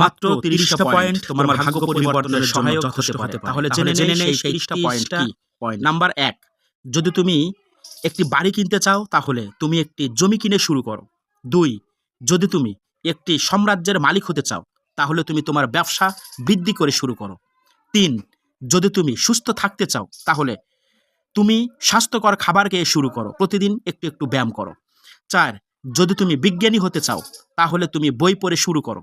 মাত্র তিরিশটা পয়েন্ট তোমার ভাগ্য পরিবর্তনের সহায়ক হতে পারে। তাহলে জেনে জেনে নেই সেই তিরিশটা পয়েন্ট কি? পয়েন্ট নাম্বার এক যদি তুমি একটি বাড়ি কিনতে চাও তাহলে তুমি একটি জমি কিনে শুরু করো। দুই যদি তুমি একটি সাম্রাজ্যের মালিক হতে চাও তাহলে তুমি তোমার ব্যবসা বৃদ্ধি করে শুরু করো। তিন যদি তুমি সুস্থ থাকতে চাও তাহলে তুমি স্বাস্থ্যকর খাবার খেয়ে শুরু করো। প্রতিদিন একটু একটু ব্যায়াম করো। চার যদি তুমি বিজ্ঞানী হতে চাও তাহলে তুমি বই পড়ে শুরু করো।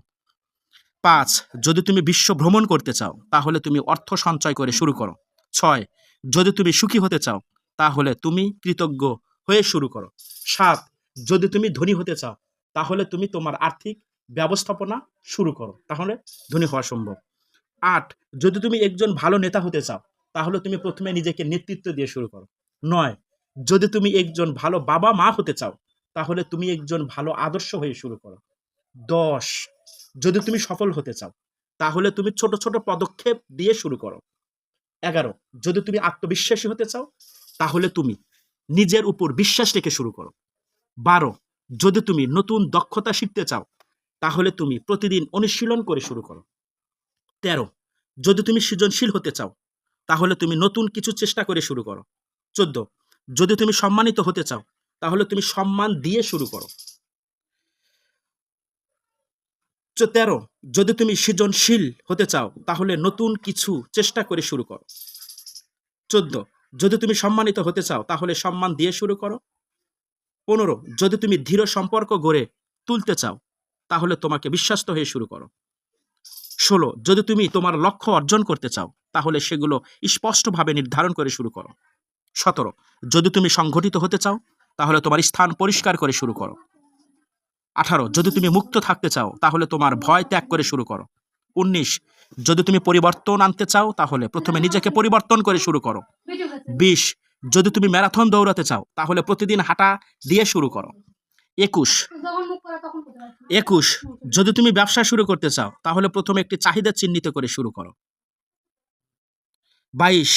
পাঁচ, যদি তুমি বিশ্ব ভ্রমণ করতে চাও, তাহলে তুমি অর্থ সঞ্চয় করে শুরু করো। ছয়, যদি তুমি সুখী হতে চাও, তাহলে তুমি কৃতজ্ঞ হয়ে শুরু করো। সাত, যদি তুমি ধনী হতে চাও, তাহলে তুমি তোমার আর্থিক ব্যবস্থাপনা শুরু করো। তাহলে ধনী হওয়া সম্ভব। আট, যদি তুমি একজন ভালো নেতা হতে চাও, তাহলে তুমি প্রথমে নিজেকে নেতৃত্ব দিয়ে শুরু করো। নয়, যদি তুমি একজন ভালো বাবা মা হতে চাও, তাহলে তুমি একজন ভালো আদর্শ হয়ে শুরু করো। দশ। যদি তুমি সফল হতে চাও, তাহলে তুমি ছোট ছোট পদক্ষেপ দিয়ে শুরু করো। এগারো। যদি তুমি আত্মবিশ্বাসী হতে চাও, তাহলে তুমি নিজের উপর বিশ্বাস রেখে শুরু করো। বারো। যদি তুমি নতুন দক্ষতা শিখতে চাও, তাহলে তুমি প্রতিদিন অনুশীলন করে শুরু করো। তেরো। যদি তুমি সৃজনশীল হতে চাও, তাহলে তুমি নতুন কিছু চেষ্টা করে শুরু করো। চোদ্দ। যদি তুমি সম্মানিত হতে চাও, তাহলে তুমি সম্মান দিয়ে শুরু করো। তেরো যদি তুমি সৃজনশীল হতে চাও, তাহলে নতুন কিছু চেষ্টা করে শুরু করো। চোদ্দ, যদি তুমি সম্মানিত হতে চাও, তাহলে সম্মান দিয়ে শুরু করো। পনেরো, যদি তুমি ধীর সম্পর্ক গড়ে তুলতে চাও, তাহলে তোমাকে বিশ্বাস্ত হয়ে শুরু করো। ষোলো, যদি তুমি তোমার লক্ষ্য অর্জন করতে চাও, তাহলে সেগুলো স্পষ্টভাবে নির্ধারণ করে শুরু করো। সতেরো, যদি তুমি সংগঠিত হতে চাও, তাহলে তোমার স্থান পরিষ্কার করে শুরু করো। আঠারো, যদি তুমি মুক্ত থাকতে চাও, তাহলে তোমার ভয় ত্যাগ করে শুরু করো। উনিশ, যদি তুমি পরিবর্তন আনতে চাও, তাহলে প্রথমে নিজেকে পরিবর্তন করে শুরু করো। বিশ, যদি তুমি ম্যারাথন দৌড়াতে চাও, তাহলে প্রতিদিন হাঁটা দিয়ে শুরু করো। একুশ একুশ, যদি তুমি ব্যবসা শুরু করতে চাও, তাহলে প্রথমে একটি চাহিদা চিহ্নিত করে শুরু করো। বাইশ,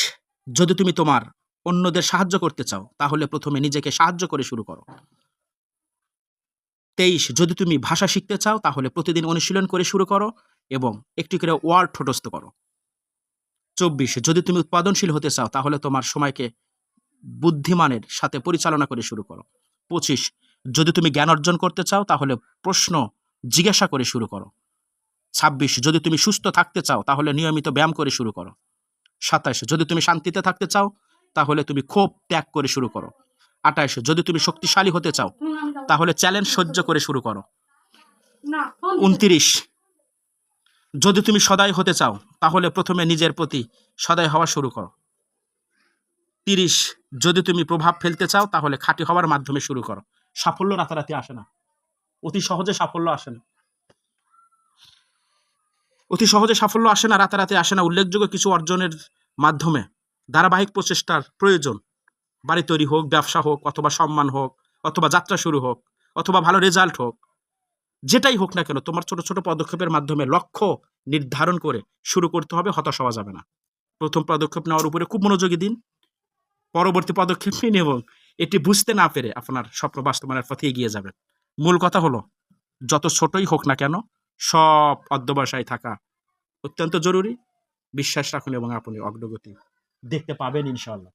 যদি তুমি তোমার অন্যদের সাহায্য করতে চাও, তাহলে প্রথমে নিজেকে সাহায্য করে শুরু করো। তেইশ, যদি তুমি ভাষা শিখতে চাও, তাহলে প্রতিদিন অনুশীলন করে শুরু করো এবং একটি করে ওয়ার্ড ঠোঁটস্থ করো। চব্বিশ, যদি তুমি উৎপাদনশীল হতে চাও, তাহলে তোমার সময়কে বুদ্ধিমানের সাথে পরিচালনা করে শুরু করো। পঁচিশ, যদি তুমি জ্ঞান অর্জন করতে চাও, তাহলে প্রশ্ন জিজ্ঞাসা করে শুরু করো। ছাব্বিশ, যদি তুমি সুস্থ থাকতে চাও, তাহলে নিয়মিত ব্যায়াম করে শুরু করো। সাতাশ, যদি তুমি শান্তিতে থাকতে চাও, তাহলে তুমি ক্ষোভ ত্যাগ করে শুরু করো। আঠাশ যদি তুমি শক্তিশালী হতে চাও তাহলে চ্যালেঞ্জ সহ্য করে শুরু করো। উনত্রিশ। যদি তুমি সদাই হতে চাও তাহলে প্রথমে নিজের প্রতি সদাই হওয়া শুরু করো। তিরিশ। যদি তুমি প্রভাব ফেলতে চাও তাহলে খাঁটি হওয়ার মাধ্যমে শুরু করো। সাফল্য রাতারাতি আসে না। অতি সহজে সাফল্য আসে না। অতি সহজে সাফল্য আসে না রাতারাতি আসে না। উল্লেখযোগ্য কিছু অর্জনের মাধ্যমে ধারাবাহিক প্রচেষ্টার প্রয়োজন। বাড়ি তৈরি হোক, ব্যবসা হোক, অথবা সম্মান হোক, অথবা যাত্রা শুরু হোক, অথবা ভালো রেজাল্ট হোক, যেটাই হোক না কেন, তোমার ছোট ছোট পদক্ষেপের মাধ্যমে লক্ষ্য নির্ধারণ করে শুরু করতে হবে, হতাশ হওয়া যাবে না। প্রথম পদক্ষেপ নেওয়ার উপরে খুব মনোযোগী দিন। পরবর্তী পদক্ষেপ নিন এবং এটি বুঝতে না পেরে আপনার স্বপ্ন বাস্তবায়নের পথে এগিয়ে যাবেন। মূল কথা হলো, যত ছোটই হোক না কেন, সব অধ্যবসায় থাকা অত্যন্ত জরুরি। বিশ্বাস রাখুন এবং আপনি অগ্রগতি দেখতে পাবেন ইনশাআল্লাহ।